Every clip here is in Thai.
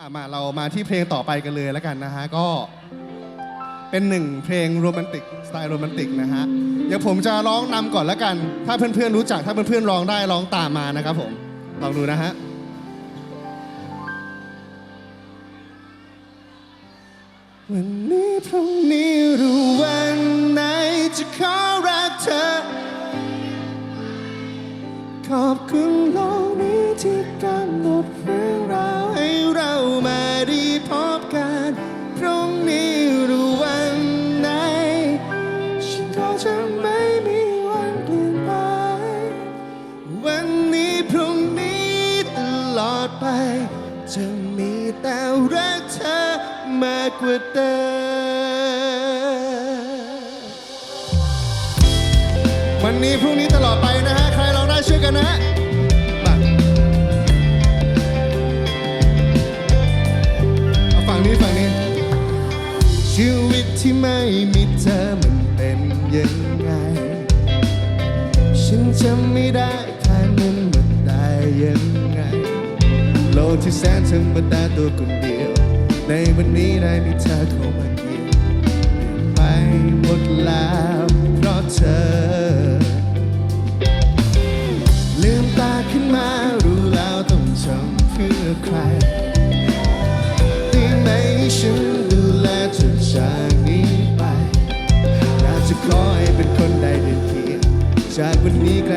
อะมาเรามาที่เพลงต่อไปกันเลยแล้วกันนะฮะ ก็เป็นหนึ่งเพลงโรแมนติกสไตล์โรแมนติกนะฮะ เดี๋ยวผมจะร้องนำก่อนแล้วกัน ถ้าเพื่อนๆรู้จักถ้าเพื่อนๆร้องได้ร้องตามมานะครับผม ลองดูนะฮะวันนี้พรุ่งนี้หรู้วันไหนจะขอรักเธอ ขอบคุณ ไป จะมีแต่รักเธอมากกว่าเดิมวันนี้พรุ่งนี้ตลอดไปนะฮะ ใครร้องได้ช่วยกันนะฮะมาเอาฝั่งนี้ฝั่งนี้ ชีวิตที่ไม่มีเธอมันเป็นยังไง ฉันจำไม่ได้แค่นั้นมันได้ยังไง กที่แสนธรรมดาตัวคนเดียว ในวันนี้ได้มีเธอเข้ามาเกี่ยวไปหมดแล้วเพราะเธอ ลืมตาขึ้นมารู้แล้วต้องทำเพื่อใครได้ไหมฉันดูแลเธอจากนี้ไปอยากจะขอให้เป็นคนใดเด็ดเพียงจากวันนี้ไกล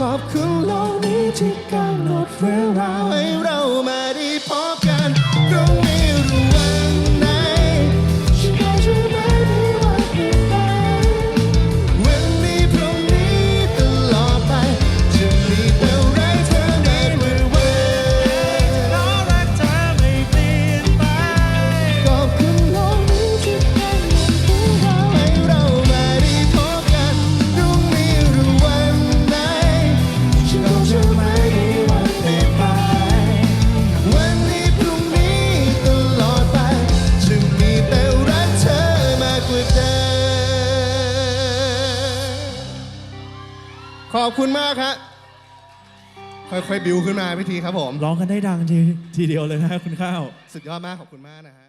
ขอบคุณโลกนี้ที่กำหนดเรื่องราวให้เรามาได้พบกัน ขอบคุณมากครับค่อยๆบิวขึ้นมาพิธีครับผม ร้องกันได้ดังทีทีเดียวเลยนะคุณข้าว สุดยอดมากขอบคุณมากนะฮะ